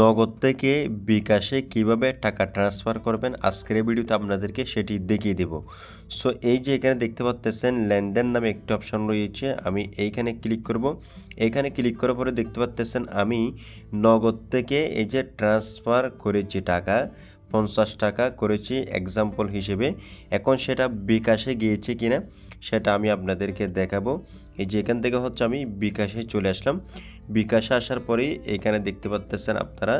নগদ থেকে বিকাশে কীভাবে টাকা ট্রান্সফার করবেন, আজকের ভিডিওতে আপনাদেরকে সেটি দেখিয়ে দেব। সো এই যে এখানে দেখতে পাচ্তেছেন, লেনদেন নামে একটি অপশন রয়েছে, আমি এইখানে ক্লিক করব। এখানে ক্লিক করার পরে দেখতে পাচ্তেছেন, আমি নগদ থেকে এই যে ট্রান্সফার করেছি টাকা, পঞ্চাশ টাকা করেছি এক্সাম্পল হিসেবে। এখন সেটা বিকাশে গিয়েছে কিনা, সেটা আমি আপনাদেরকে দেখাবো। এই যে এখান থেকে হচ্ছে আমি বিকাশে চলে আসলাম। বিকাশে আসার পরেই এখানে দেখতে পাচ্তেছেন আপনারা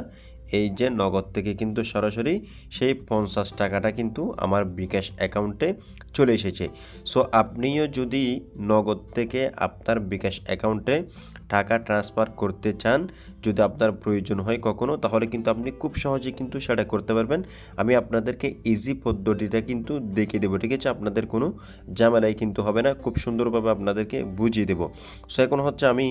এই যে নগদ থেকে কিন্তু সরাসরি সেই পঞ্চাশ টাকাটা কিন্তু আমার বিকাশ অ্যাকাউন্টে চলে এসেছে। সো আপনিও যদি নগদ থেকে আপনার বিকাশ অ্যাকাউন্টে টাকা ট্রান্সফার করতে চান, যদি আপনার প্রয়োজন হয় কখনো, তাহলে কিন্তু আপনি খুব সহজে কিন্তু সেটা করতে পারবেন। আমি আপনাদেরকে ইজি পদ্ধতিটা কিন্তু দেখিয়ে দেবো, ঠিক আছে? আপনাদের কোনো ঝামেলাই কিন্তু হবে না, খুব সুন্দরভাবে আপনাদেরকে বুঝিয়ে দেবো। সো এখন হচ্ছে আমি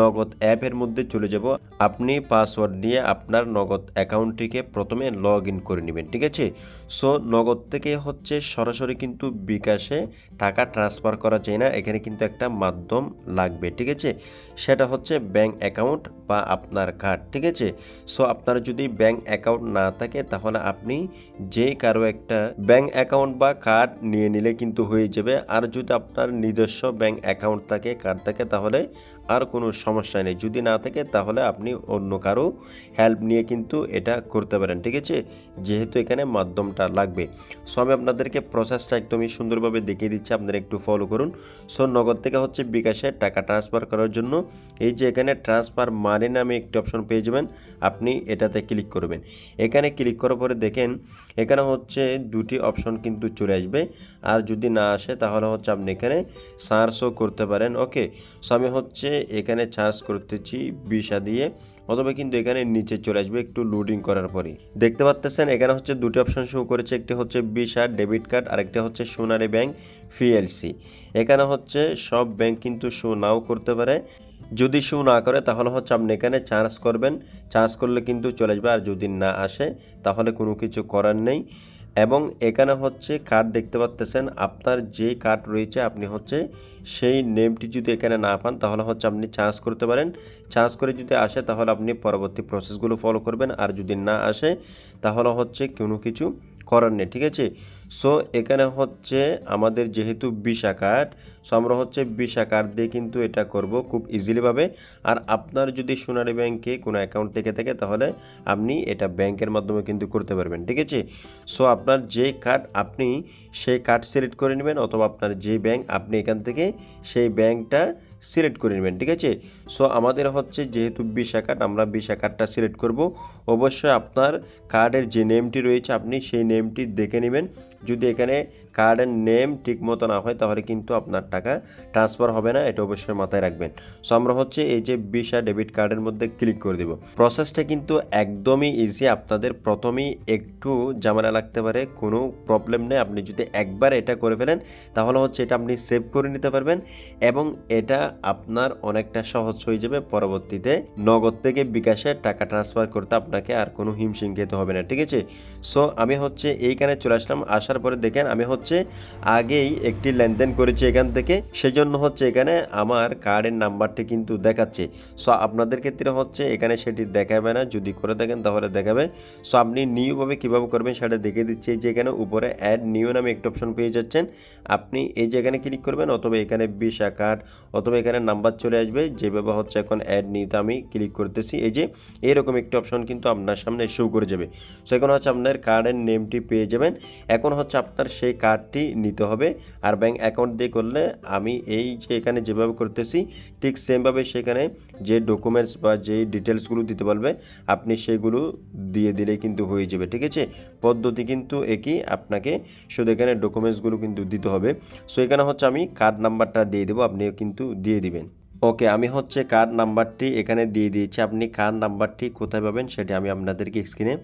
নগদ অ্যাপের মধ্যে চলে যাব। আপনি পাসওয়ার্ড দিয়ে আপনার নগদ অ্যাকাউন্টটিকে প্রথমে লগ ইন করে নেবেন, ঠিক আছে? সো, নগদ থেকে হচ্ছে সরাসরি কিন্তু বিকাশে টাকা ট্রান্সফার করা যায় না, এখানে কিন্তু একটা মাধ্যম লাগবে, ঠিক আছে? সেটা হচ্ছে ব্যাংক অ্যাকাউন্ট বা আপনার কার্ড, ঠিক আছে? সো, আপনার যদি ব্যাংক অ্যাকাউন্ট না থাকে, তাহলে আপনি যে কারও একটা ব্যাংক অ্যাকাউন্ট বা কার্ড নিয়ে নিলে কিন্তু হয়ে যাবে। আর যদি আপনার নিজস্ব ব্যাংক অ্যাকাউন্ট থাকে, কার্ড থাকে, তাহলে আর কোনো সমস্যা নেই। যদি না থাকে, তাহলে আপনি অন্য কারও হেল্প নিয়ে কিন্তু এটা করতে পারেন, ঠিক আছে? যেহেতু এখানে মাধ্যমটা লাগবে। সো আমি আপনাদেরকে প্রসেসটা একদমই সুন্দরভাবে দেখিয়ে দিচ্ছি, আপনারা একটু ফলো করুন। সো নগদ থেকে হচ্ছে বিকাশে টাকা ট্রান্সফার করার জন্য এই যে এখানে ট্রান্সফার মানে নামে একটি অপশন পেয়ে যাবেন, আপনি এটাতে ক্লিক করবেন। এখানে ক্লিক করার পরে দেখেন, এখানে হচ্ছে দুটি অপশন কিন্তু চলে আসবে। আর যদি না আসে, তাহলে হচ্ছে আপনি এখানে সার্চও করতে পারেন ওকে সো আমি হচ্ছে এখানে চার্জ করতেছি বিশা দিয়ে। অথবা কিন্তু এখানে নিচে চলে আসবে একটু লোডিং করার পরে দেখতে পাচ্তেছেন, এখানে হচ্ছে দুটি অপশন শো করেছে, একটি হচ্ছে ভিসা ডেবিট কার্ড আর আরেকটি হচ্ছে সোনারি ব্যাংক ফিএলসি এখানে হচ্ছে সব ব্যাংক কিন্তু শো নাও করতে পারে। যদি শো না করে, তাহলে হচ্ছে আপনি এখানে চার্জ করবেন। চার্জ করলে কিন্তু চলে আসবে, আর যদি না আসে, তাহলে কোনো কিছু করার নেই। এবং এখানে হচ্ছে কার্ড দেখতে পাচ্তেছেন আপনার যে কার্ড রয়েছে আপনি হচ্ছে সেই নেমটি যদি এখানে না পান, তাহলে হচ্ছে আপনি চার্জ করতে পারেন। চার্জ করে যদি আসে, তাহলে আপনি পরবর্তী প্রসেসগুলো ফলো করবেন। আর যদি না আসে, তাহলে হচ্ছে কোনো কিছু করার নেই, ঠিক আছে? সো এখানে হচ্ছে আমাদের যেহেতু বিশা কার্ড সো আমরা হচ্ছে বিশা কার্ড দিয়ে কিন্তু এটা করব খুব ইজিলিভাবে আর আপনার যদি সোনালী ব্যাংকে কোনো অ্যাকাউন্ট থেকে থাকে, তাহলে আপনি এটা ব্যাংকের মাধ্যমে কিন্তু করতে পারবেন, ঠিক আছে? সো আপনার যে কার্ড আপনি সেই কার্ড সিলেক্ট করে নেবেন, অথবা আপনার যে ব্যাংক আপনি এখান থেকে সেই ব্যাংকটা সিলেক্ট করে নেবেন, ঠিক আছে? সো আমাদের হচ্ছে যেহেতু বিশা কার্ড আমরা বিশা কার্ডটা সিলেক্ট করব। অবশ্যই আপনার কার্ডের যে নেমটি রয়েছে, আপনি সেই নেমটি দেখে নেবেন। যদি এখানে কার্ডের নেম ঠিক মতো না হয়, তাহলে কিন্তু আপনার টাকা ট্রান্সফার হবে না, এটা অবশ্যই মাথায় রাখবেন। সো আমরা হচ্ছে এই যে ভিসা ডেবিট কার্ডের মধ্যে ক্লিক করে দেব। প্রসেসটা কিন্তু একদমই ইজি আপনাদের প্রথমেই একটু ঝামেলা লাগতে পারে, কোনো প্রবলেম নেই। আপনি যদি একবার এটা করে ফেলেন, তাহলে হচ্ছে এটা আপনি সেভ করে নিতে পারবেন এবং এটা আপনার অনেকটা সহজ হয়ে যাবে। পরবর্তীতে নগদ থেকে বিকাশে টাকা ট্রান্সফার করতে আপনাকে আর কোনো হিমশিম খেতে হবে না, ঠিক আছে? সো আমি হচ্ছে এইখানে চলে আসলাম। আসার পরে দেখেন আমি হচ্ছে আগেই একটি লেনদেন করেছি এখান থেকে। সেজন্য হচ্ছে এখানে আমার কার্ডের নাম্বারটি কিন্তু দেখাচ্ছে। সো আপনাদের ক্ষেত্রে হচ্ছে এখানে সেটি দেখাবে না। যদি করে দেখেন তাহলে দেখাবে। সো আপনি নিউভাবে কীভাবে করবেন সেটা দেখে দিচ্ছি। যে এখানে উপরে অ্যাড নিউ নামে একটা অপশন পেয়ে যাচ্ছেন। আপনি এই যে এখানে ক্লিক করবেন অথবা এখানে ভিসা কার্ড অথবা এখানে নাম্বার চলে আসবে। যেভাবে হচ্ছে এখন অ্যাড নিতে আমি ক্লিক করতেছি। এই যে এরকম একটি অপশন কিন্তু আপনার সামনে শো করে যাবে। সো এখন হচ্ছে আপনার কার্ডের নেমটি পেয়ে যাবেন। এখন হচ্ছে আপনার সেই কার্ডটি নিতে হবে। আর ব্যাংক অ্যাকাউন্ট দিয়ে করলে আমি এই যে এখানে যেভাবে করতেছি, ঠিক সেমভাবে সেখানে যে ডকুমেন্টস বা যে ডিটেলসগুলো দিতে বলবে, আপনি সেগুলো দিয়ে দিলেই কিন্তু হয়ে যাবে, ঠিক আছে? পদ্ধতি কিন্তু একই, আপনাকে শুধু এখানে ডকুমেন্টসগুলো কিন্তু দিতে হবে। সো এখানে হচ্ছে আমি কার্ড নাম্বারটা দিয়ে দেবো, আপনিও কিন্তু দিয়ে দিবেন। ওকে আমি হচ্ছে কার্ড নাম্বারটি এখানে দিয়ে দিয়েছি। আপনি কার্ড নাম্বারটি কোথায় পাবেন সেটি আমি আপনাদেরকে স্ক্রিনে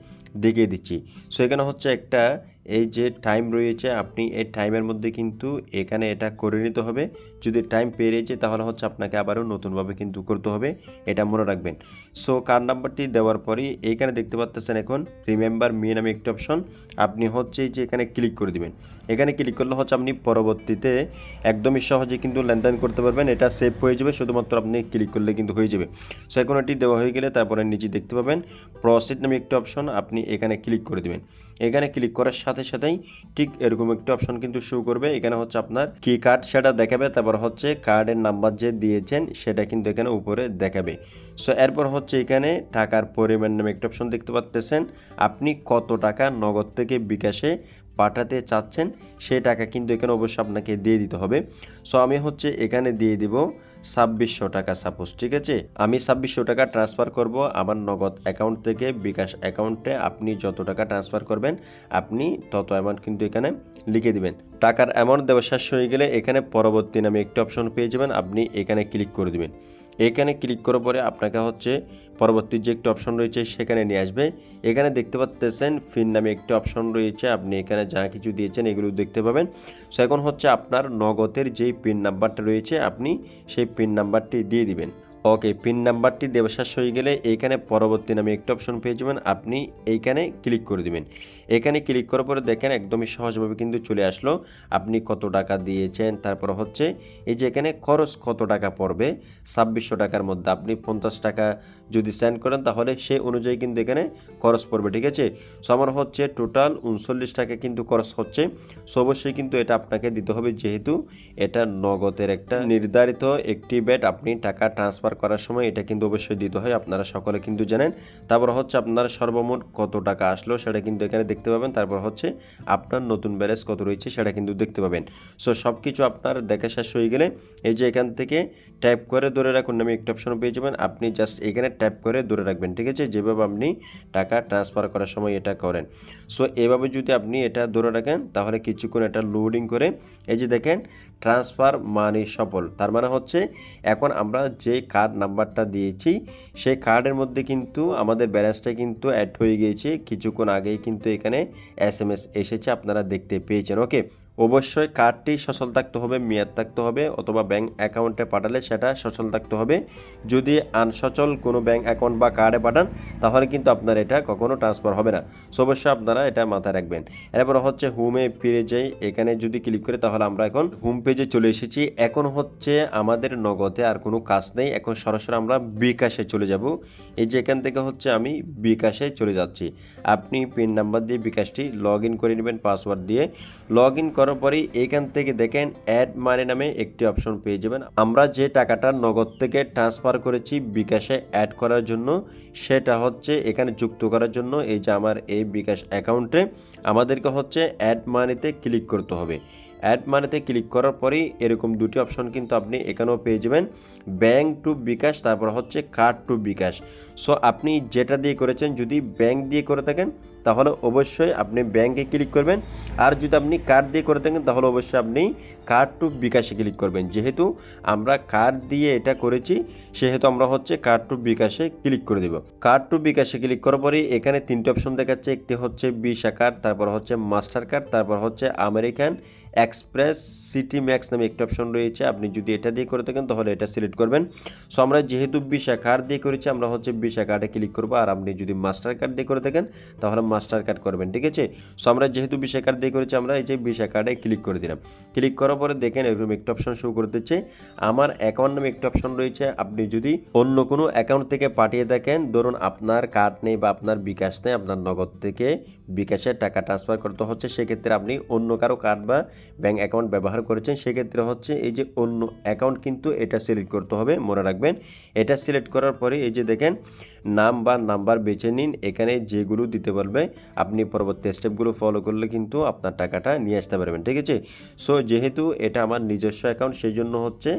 দেখিয়ে দিচ্ছি। সো এখানে হচ্ছে একটা এই যে টাইম রয়েছে, আপনি এই টাইমের মধ্যে কিন্তু এখানে এটা করে নিতে হবে। যদি টাইম পেরিয়ে যায় তাহলে হচ্ছে আপনাকে আবারও নতুনভাবে কিন্তু করতে হবে। এটা মনে রাখবেন। সো কার নাম্বারটি দেওয়ার পরই এইখানে দেখতে পাচ্ছেন এখন রিমেম্বার মি নামে একটি অপশন আপনি হচ্ছে যে এখানে ক্লিক করে দিবেন। এখানে ক্লিক করলে হচ্ছে আপনি পরবর্তীতে একদমই সহজে কিন্তু লেনদেন করতে পারবেন। এটা সেভ হয়ে যাবে, শুধুমাত্র আপনি ক্লিক করলে কিন্তু হয়ে যাবে। সো এখন এটি দেওয়া হয়ে গেলে তারপরে নিচে দেখতে পাবেন প্রসিড নামে একটি অপশন আপনি এখানে ক্লিক করে দিবেন। এখানে ক্লিক করার সাথে সাথেই ঠিক এরকম একটি অপশন কিন্তু শো করবে। এখানে হচ্ছে আপনার কি কার্ড সেটা দেখাবে, তারপর হচ্ছে কার্ডের নাম্বার যে দিয়েছেন সেটা কিন্তু এখানে উপরে দেখাবে। সো এরপর হচ্ছে এখানে টাকার পরিমাণ নামে একটি অপশন দেখতে পাচ্তেছেন আপনি কত টাকা নগদ থেকে বিকাশে পাঠাতে চাচ্ছেন সেই টাকা কিন্তু এখানে অবশ্যই আপনাকে দিয়ে দিতে হবে। সো আমি হচ্ছে এখানে দিয়ে দিব ছাব্বিশশো টাকা সাপোজ ঠিক আছে? আমি ছাব্বিশশো টাকা ট্রান্সফার করব আমার নগদ অ্যাকাউন্ট থেকে। বিকাশ অ্যাকাউন্টে আপনি যত টাকা ট্রান্সফার করবেন, আপনি তত অ্যামাউন্ট কিন্তু এখানে লিখে দিবেন। টাকার অ্যামাউন্ট দেওয়া শেষ হয়ে গেলে এখানে পরবর্তী নামে একটি অপশন পেয়ে যাবেন। আপনি এখানে ক্লিক করে দিবেন। এখানে ক্লিক করার পরে আপনাকে হচ্ছে পরবর্তী যে একটি অপশন রয়েছে সেখানে নিয়ে আসবে। এখানে দেখতে পাচ্তেছেন ফিন নামে একটি অপশন রয়েছে। আপনি এখানে যা কিছু দিয়েছেন এগুলো দেখতে পাবেন। সো এখন হচ্ছে আপনার নগদের যেই পিন নাম্বারটা রয়েছে, আপনি সেই পিন নাম্বারটি দিয়ে দিবেন। ওকে, পিন নাম্বারটি দেওয়া শেষ হয়ে গেলে এইখানে পরবর্তী নামে একটা অপশন পেয়ে যাবেন। আপনি এইখানে ক্লিক করে দিবেন। এখানে ক্লিক করার পরে দেখেন একদমই সহজভাবে কিন্তু চলে আসলো। আপনি কত টাকা দিয়েছেন, তারপর হচ্ছে এই যে এখানে খরচ কত টাকা পড়বে, ছাব্বিশশো টাকার মধ্যে আপনি পঞ্চাশ টাকা যদি সেন্ড করেন তাহলে সে অনুযায়ী কিন্তু এখানে খরচ পড়বে, ঠিক আছে? সো আমার হচ্ছে টোটাল উনচল্লিশ টাকা কিন্তু খরচ হচ্ছে। সো অবশ্যই কিন্তু এটা আপনাকে দিতে হবে, যেহেতু এটা নগদের একটা নির্ধারিত একটি ব্যাট আপনি টাকা ট্রান্সফার করার সময় এটা কিন্তু অবশ্যই দিতে হয়। আপনারা সকলে কিন্তু জানেন। তারপর হচ্ছে আপনার সর্বমোট কত টাকা আসলো সেটা কিন্তু এখানে দেখতে পাবেন। তারপর হচ্ছে আপনার নতুন ব্যালেন্স কত রয়েছে সেটা কিন্তু দেখতে পাবেন। সো সব কিছু আপনার দেখা শেষ হয়ে গেলে এই যে এখান থেকে ট্যাপ করে ধরে রাখুন, আমি একটা অপশন পেয়ে যাবেন। আপনি জাস্ট এখানে ট্যাপ করে ধরে রাখবেন, ঠিক আছে? যেভাবে আপনি টাকা ট্রান্সফার করার সময় এটা করেন। সো এভাবে যদি আপনি এটা ধরে রাখেন, তাহলে কিছুক্ষণ এটা লোডিং করে, এই যে দেখেন ট্রান্সফার মানি সফল। তার মানে হচ্ছে, এখন আমরা যে কার্ড নাম্বারটা দিয়েছি, সেই কার্ডের মধ্যে কিন্তু আমাদের ব্যালেন্সটা কিন্তু অ্যাড হয়ে গিয়েছে। কিছুক্ষণ আগেই কিন্তু এখানে এস এম এস এসেছে, আপনারা দেখতে পেয়েছেন। ওকে অবশ্যই কার্ডটি সচল থাকতে হবে, মেয়াদ থাকতে হবে অথবা ব্যাংক অ্যাকাউন্টে পাঠালে সেটা সচল থাকতে হবে। যদি আনসচল কোনো ব্যাংক অ্যাকাউন্ট বা কার্ডে পাঠান, তাহলে কিন্তু আপনার এটা কখনো ট্রান্সফার হবে না। সো অবশ্যই আপনারা এটা মাথায় রাখবেন। এরপর হচ্ছে হোমে ফিরে যাই। এখানে যদি ক্লিক করে, তাহলে আমরা এখন হোম পেজে চলে এসেছি। এখন হচ্ছে আমাদের নগদে আর কোনো কাজ নেই। এখন সরাসরি আমরা বিকাশে চলে যাব। এই যে এখান থেকে হচ্ছে আমি বিকাশে চলে যাচ্ছি। আপনি পিন নাম্বার দিয়ে বিকাশটি লগ ইন করে নেবেন পাসওয়ার্ড দিয়ে। লগ ইন করার পরেই এখান থেকে দেখেন অ্যাড মানি নামে একটি অপশন পেয়ে যাবেন। আমরা যে টাকাটা নগদ থেকে ট্রান্সফার করেছি বিকাশে অ্যাড করার জন্য, সেটা হচ্ছে এখানে যুক্ত করার জন্য এই যে আমার এই বিকাশ অ্যাকাউন্টে আমাদেরকে হচ্ছে অ্যাড মানিতে ক্লিক করতে হবে। অ্যাড মানিতে ক্লিক করার পরেই এরকম দুটি অপশন কিন্তু আপনি এখানেও পেয়ে যাবেন। ব্যাংক টু বিকাশ, তারপর হচ্ছে কার্ড টু বিকাশ। সো আপনি যেটা দিয়ে করেছেন, যদি ব্যাংক দিয়ে করে থাকেন তাহলে অবশ্যই আপনি ব্যাংকে ক্লিক করবেন। আর যদি আপনি কার্ড দিয়ে করে থাকেন, তাহলে অবশ্যই আপনি কার্ড টু বিকাশে ক্লিক করবেন। যেহেতু আমরা কার্ড দিয়ে এটা করেছি, সেহেতু আমরা হচ্ছে কার্ড টু বিকাশে ক্লিক করে দেব। কার্ড টু বিকাশে ক্লিক করার পরে এখানে তিনটে অপশন দেখাচ্ছে। একটি হচ্ছে ভিসা কার্ড তারপর হচ্ছে মাস্টার কার্ড তারপর হচ্ছে আমেরিকান এক্সপ্রেস সিটি ম্যাক্স নামে একটি অপশন রয়েছে। আপনি যদি এটা দিয়ে করে থাকেন, তাহলে এটা সিলেক্ট করবেন। সো আমরা যেহেতু ভিসা কার্ড দিয়ে করেছি, আমরা হচ্ছে ভিসা কার্ডে ক্লিক করব। আর আপনি যদি মাস্টার কার্ড দিয়ে করে থাকেন, তাহলে মাস্টার কার্ড করবেন, ঠিক আছে? সো আমরা যেহেতু ভিসা কার্ড দিয়ে করেছি, আমরা এই যে ভিসা কার্ডে ক্লিক করে দিলাম। ক্লিক করার পরে দেখেন এরকম একটা অপশন শো করে দিচ্ছে আমার অ্যাকাউন্ট নামে একটা অপশন রয়েছে। আপনি যদি অন্য কোনো অ্যাকাউন্ট থেকে পাঠিয়ে দেখেন, ধরুন আপনার কার্ড নেই বা আপনার বিকাশ নেই, আপনার নগদ থেকে বিকাশে টাকা ট্রান্সফার করতে হচ্ছে, সেক্ষেত্রে আপনি অন্য কারও কার্ড বা ব্যাঙ্ক অ্যাকাউন্ট ব্যবহার করেছেন, সেক্ষেত্রে হচ্ছে এই যে অন্য অ্যাকাউন্ট কিন্তু এটা সিলেক্ট করতে হবে, মনে রাখবেন। এটা সিলেক্ট করার পরে এই যে দেখেন নাম বা নাম্বার বেছে নিন, এখানে যেগুলো দিতে বলবে আপনি পরবর্তী স্টেপগুলো ফলো করলে কিন্তু আপনার টাকাটা নিয়ে আসতে পারবেন, ঠিক আছে? সো যেহেতু এটা আমার নিজস্ব অ্যাকাউন্ট সেই জন্য হচ্ছে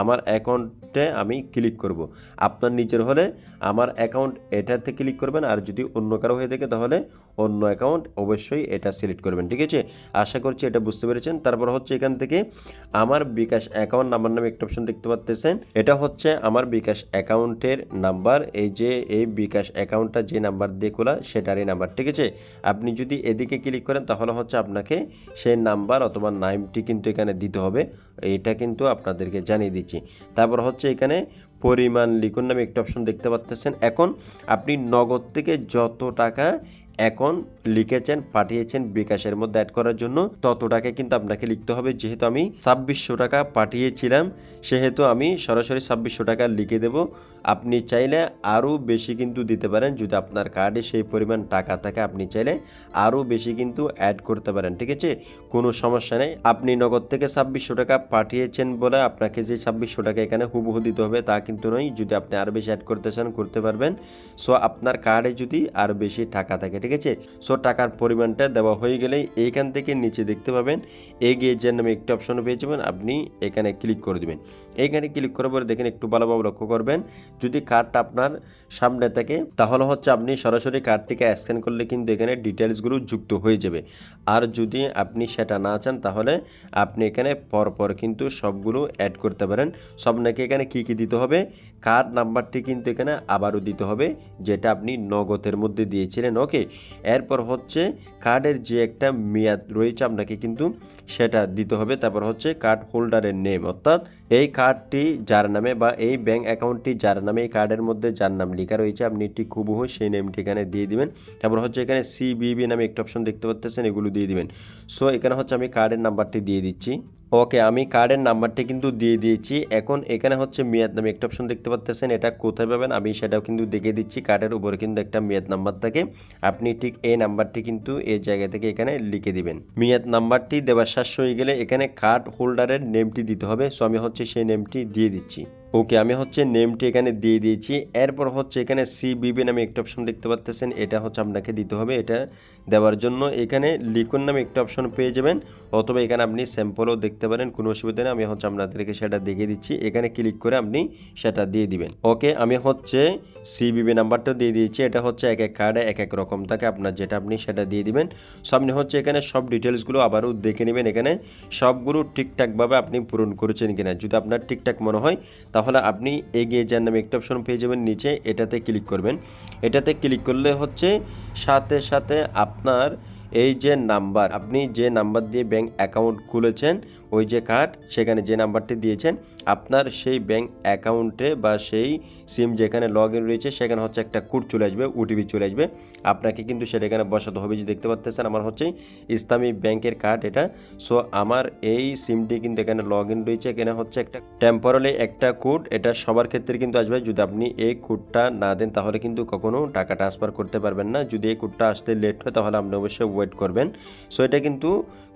আমার অ্যাকাউন্টে আমি ক্লিক করব। আপনার নিজের হলে আমার অ্যাকাউন্ট এটাতে ক্লিক করবেন, আর যদি অন্য কারও হয়ে থাকে তাহলে অন্য অ্যাকাউন্ট অবশ্যই এটা সিলেক্ট করবেন, ঠিক আছে? আশা করছি এটা বুঝতে পেরেছেন। তারপর হচ্ছে এখান থেকে আমার বিকাশ অ্যাকাউন্ট নাম্বার নামে একটা অপশন দেখতে পাচ্ছেন এটা হচ্ছে আমার বিকাশ অ্যাকাউন্টের নাম্বার এই যে এই বিকাশ অ্যাকাউন্টটা যে নাম্বার দিয়ে খোলা, সেটারই নাম্বার, ঠিক আছে? আপনি যদি এদিকে ক্লিক করেন, তাহলে হচ্ছে আপনাকে সেই নাম্বার অথবা নাইমটি কিন্তু এখানে দিতে হবে। এটা কিন্তু আপনাদেরকে জানিয়ে দিচ্ছি। তারপর হচ্ছে এখানে পরিমাণ লিখুন নামে একটা অপশন দেখতে পাচ্ছেন এখন আপনি নগদ থেকে যত টাকা এখন লিখেছেন, পাঠিয়েছেন বিকাশের মধ্যে অ্যাড করার জন্য। তত টাকা কিন্তু আপনাকে লিখতে হবে। যেহেতু আমি ছাব্বিশশো টাকা পাঠিয়েছিলাম, সেহেতু আমি সরাসরি ছাব্বিশশো টাকা লিখে দেব। আপনি চাইলে আরও বেশি কিন্তু দিতে পারেন। যদি আপনার কার্ডে সেই পরিমাণ টাকা থাকে, আপনি চাইলে আরও বেশি কিন্তু অ্যাড করতে পারেন। ঠিক আছে? কোনো সমস্যা নেই। আপনি নগদ থেকে ছাব্বিশশো টাকা পাঠিয়েছেন বলে আপনাকে যে ছাব্বিশশো টাকা এখানে হুবহু দিতে হবে, তা কিন্তু নয়। যদি আপনি আরও বেশি অ্যাড করতে চান, করতে পারবেন। সো আপনার কার্ডে যদি আরও বেশি টাকা থাকে ঠিক আছে? সো টাকার পরিমাণটা দেওয়া হয়ে গেলেই এইখান থেকে নিচে দেখতে পাবেন। এগিয়ে যে নামে একটি অপশন পেয়ে যাবেন, আপনি এখানে ক্লিক করে দেবেন। এইখানে ক্লিক করার পরে দেখেন একটু ভালোভাবে লক্ষ্য করবেন। যদি কার্ডটা আপনার সামনে থাকে, তাহলে হচ্ছে আপনি সরাসরি কার্ডটিকে স্ক্যান করলে কিন্তু এখানে ডিটেলসগুলো যুক্ত হয়ে যাবে। আর যদি আপনি সেটা না চান, তাহলে আপনি এখানে পরপর কিন্তু সবগুলো অ্যাড করতে পারেন। সব নাকি এখানে কি কী দিতে হবে? কার্ড নাম্বারটি কিন্তু এখানে আবারও দিতে হবে, যেটা আপনি নগদের মধ্যে দিয়েছিলেন। ওকে এরপর হচ্ছে কার্ডের যে একটা মেয়াদ রয়েছে আপনাকে কিন্তু সেটা দিতে হবে। তারপর হচ্ছে কার্ড হোল্ডারের নেম অর্থাৎ এই কার্ডটি যার নামে বা এই ব্যাংক অ্যাকাউন্টটি যার নামে এই কার্ডের মধ্যে যার নাম লেখা রয়েছে, আপনি ঠিক হুবহু সেই নেমটি এখানে দিয়ে দিবেন। তারপর হচ্ছে এখানে সিবিবি নামে একটা অপশন দেখতে পাচ্ছেন, এগুলো দিয়ে দিবেন। সো এখানে হচ্ছে আমি কার্ডের নাম্বারটি দিয়ে দিচ্ছি। ওকে আমি কার্ডের নাম্বারটি কিন্তু দিয়ে দিয়েছি। এখন এখানে হচ্ছে মেয়াদ নামে একটা অপশন দেখতে পাচ্ছেন এটা কোথায় পাবেন? আমি সেটাও কিন্তু দেখে দিচ্ছি। কার্ডের উপরে কিন্তু একটা মেয়াদ নাম্বার থাকে। আপনি ঠিক এই নাম্বারটি কিন্তু এই জায়গা থেকে এখানে লিখে দিবেন। মেয়াদ নাম্বারটি দেওয়ার শেষ হয়ে গেলে এখানে কার্ড হোল্ডারের নেমটি দিতে হবে। সো আমি হচ্ছে সেই নেমটি দিয়ে দিচ্ছি। ওকে আমি হচ্ছে নেমটি এখানে দিয়ে দিয়েছি। এরপর হচ্ছে এখানে সিবিবি নামে একটা অপশন দেখতে পাচ্ছেন এটা হচ্ছে আপনাকে দিতে হবে। এটা দেওয়ার জন্য এখানে লিকুন নামে একটা অপশন পেয়ে যাবেন। অথবা এখানে আপনি স্যাম্পলও দেখতে পারেন। কোনো অসুবিধা নেই। আমি হচ্ছে আপনাদেরকে সেটা দেখিয়ে দিচ্ছি। এখানে ক্লিক করে আপনি সেটা দিয়ে দিবেন। ওকে, আমি হচ্ছে সিবিবি নাম্বারটা দিয়ে দিয়েছি। এটা হচ্ছে এক এক কার্ডে এক এক রকম থাকে। আপনার যেটা আপনি সেটা দিয়ে দিবেন। সো আপনি হচ্ছে এখানে সব ডিটেলসগুলো আবারও দেখে নেবেন। এখানে সবগুলো ঠিকঠাকভাবে আপনি পূরণ করেছেন কিনা। যদি আপনার ঠিকঠাক মনে হয়, তাহলে আপনি এগিয়ে যান নামে একটা অপশন পেয়ে যাবেন। নিচে এটাতে ক্লিক করবেন। এটাতে ক্লিক করলে হচ্ছে সাথে সাথে আপনার এই যে নাম্বার আপনি যে নাম্বার দিয়ে ব্যাংক অ্যাকাউন্ট খুলেছেন ওই যে কার্ড সেখানে যে নাম্বারটি দিয়েছেন, আপনার সেই ব্যাংক অ্যাকাউন্টে বা সেই সিম যেখানে লগ ইন রয়েছে, সেখানে হচ্ছে একটা কোড চলে আসবে ওটিপি চলে আসবে। আপনাকে কিন্তু সেটা এখানে বসাতে হবে, যে দেখতে পাচ্ছেন, আমার হচ্ছে ইসলামী ব্যাংকের কার্ড এটা। সো আমার এই সিমটি কিন্তু এখানে লগ ইন রয়েছে, এখানে হচ্ছে একটা টেম্পোরালি একটা কোড এটা সবার ক্ষেত্রে কিন্তু আসবে। যদি আপনি এই কোডটা না দেন, তাহলে কিন্তু কখনো টাকা ট্রান্সফার করতে পারবেন না। যদি এই কোডটা আসতে লেট হয়, তাহলে আপনি অবশ্যই ওয়েট করবেন। সো এটা কিন্তু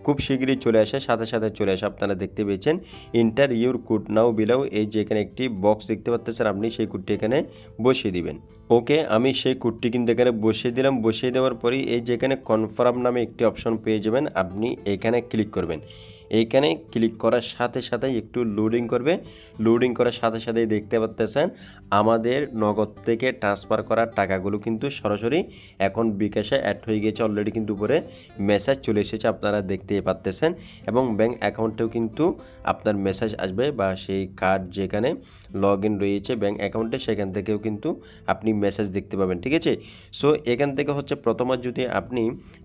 খুব শীঘ্রই চলে আসে, সাথে সাথে চলে আসে। আপনারা দেখতে পেয়েছেন। ইন্টার ইউর কোড নাও বিলাও এই যে এখানে একটি বক্স দেখতে পাচ্ছেন আপনি সেই কুটটি এখানে বসিয়ে দিবেন। ওকে আমি সেই কোডটি কিন্তু এখানে বসিয়ে দিলাম। বসিয়ে দেওয়ার পরেই এই যে এখানে কনফার্ম নামে একটি অপশন পেয়ে যাবেন। আপনি এখানে ক্লিক করবেন। এইখানে ক্লিক করার সাথে সাথে একটু লোডিং করবে। লোডিং করার সাথে সাথেই দেখতে পাচ্তেছেন আমাদের নগদ থেকে ট্রান্সফার করার টাকাগুলো কিন্তু সরাসরি এখন বিকাশে অ্যাড হয়ে গেছে অলরেডি কিন্তু উপরে মেসেজ চলে এসেছে, আপনারা দেখতেই পাচ্তেছেন এবং ব্যাংক অ্যাকাউন্টেও কিন্তু আপনার মেসেজ আসবে বা সেই কার্ড যেখানে লগ ইন রয়েছে ব্যাংক অ্যাকাউন্টে সেখান থেকেও কিন্তু আপনি মেসেজ দেখতে পাবেন, ঠিক আছে? সো এখান থেকে হচ্ছে প্রথমত যদি আপনি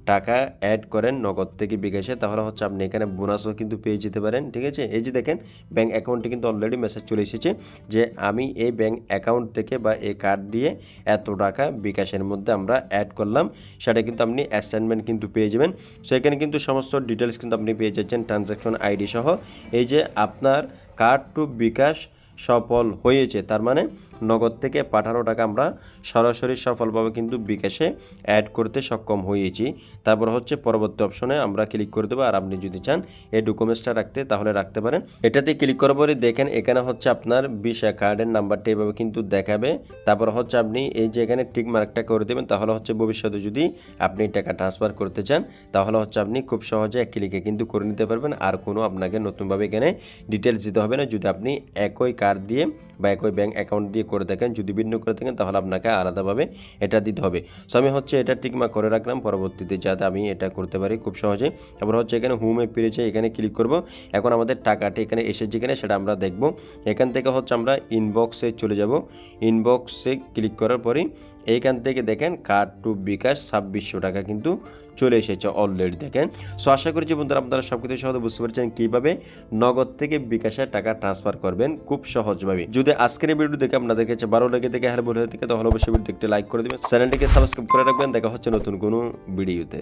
টাকা অ্যাড করেন নগদ থেকে বিকাশে, তাহলে হচ্ছে আপনি এখানে বোনাসও কিন্তু পেয়ে যেতে পারেন, ঠিক আছে? এই যে দেখেন ব্যাঙ্ক অ্যাকাউন্টে কিন্তু অলরেডি মেসেজ চলে এসেছে যে, আমি এই ব্যাঙ্ক অ্যাকাউন্ট থেকে বা এই কার্ড দিয়ে এত টাকা বিকাশের মধ্যে আমরা অ্যাড করলাম। সেটা কিন্তু আপনি অ্যাসাইনমেন্ট কিন্তু পেয়ে যাবেন। সেখানে কিন্তু সমস্ত ডিটেলস কিন্তু আপনি পেয়ে যাচ্ছেন ট্রানজ্যাকশন আইডি সহ। এই যে আপনার কার্ড টু বিকাশ সফল হয়েছে। তার মানে নগদ থেকে পাঠানো টাকা আমরা সরাসরি সফলভাবে কিন্তু বিকাশে অ্যাড করতে সক্ষম হয়েছি। তারপর হচ্ছে পরবর্তী অপশনে আমরা ক্লিক করে দেবো। আর আপনি যদি চান এই ডকুমেন্টসটা রাখতে, তাহলে রাখতে পারেন। এটাতে ক্লিক করার পরে দেখেন এখানে হচ্ছে আপনার বিশা কার্ডের নাম্বারটা এভাবে কিন্তু দেখাবে। তারপর হচ্ছে আপনি এই যে এখানে টিক মার্কটা করে দেবেন, তাহলে হচ্ছে ভবিষ্যতে যদি আপনি টাকা ট্রান্সফার করতে চান, তাহলে হচ্ছে আপনি খুব সহজে এক ক্লিকে কিন্তু করে নিতে পারবেন। আর কোনো আপনাকে নতুনভাবে এখানে ডিটেলস দিতে হবে না। যদি আপনি একই কার্ড দিয়ে বা একই ব্যাঙ্ক অ্যাকাউন্ট দিয়ে করে থাকেন, যদি ভিন্ন করে থাকেন, তাহলে আপনাকে আলাদাভাবে এটা দিতে হবে। সো আমি হচ্ছে এটা টিকমা করে রাখলাম, পরবর্তীতে যাতে আমি এটা করতে পারি খুব সহজে। তারপর হচ্ছে এখানে হোমে ফিরেছে এখানে ক্লিক করব। এখন আমাদের টাকাটি এখানে এসে যেখানে, সেটা আমরা দেখব। এখান থেকে হচ্ছে আমরা ইনবক্সে চলে যাব। ইনবক্সে ক্লিক করার পরে এইখান থেকে দেখেন কার্ড টু বিকাশ ছাব্বিশশো টাকা কিন্তু চলে এসেছে অলরেডি দেখেন। সো আশা করি যে বন্ধুরা আপনারা সব কিছু সহজে বুঝতে পারছেন কীভাবে নগদ থেকে বিকাশে টাকা ট্রান্সফার করবেন খুব সহজভাবে। যদি আজকের ভিডিও দেখে আপনাদের কাছে ভালো লেগে থেকে হেল্প হয়ে থাকে, তাহলে অবশ্যই ভিডিও একটি লাইক করে দেবেন। চ্যানেলটিকে সাবস্ক্রাইব করে রাখবেন। দেখা হচ্ছে নতুন কোনো ভিডিওতে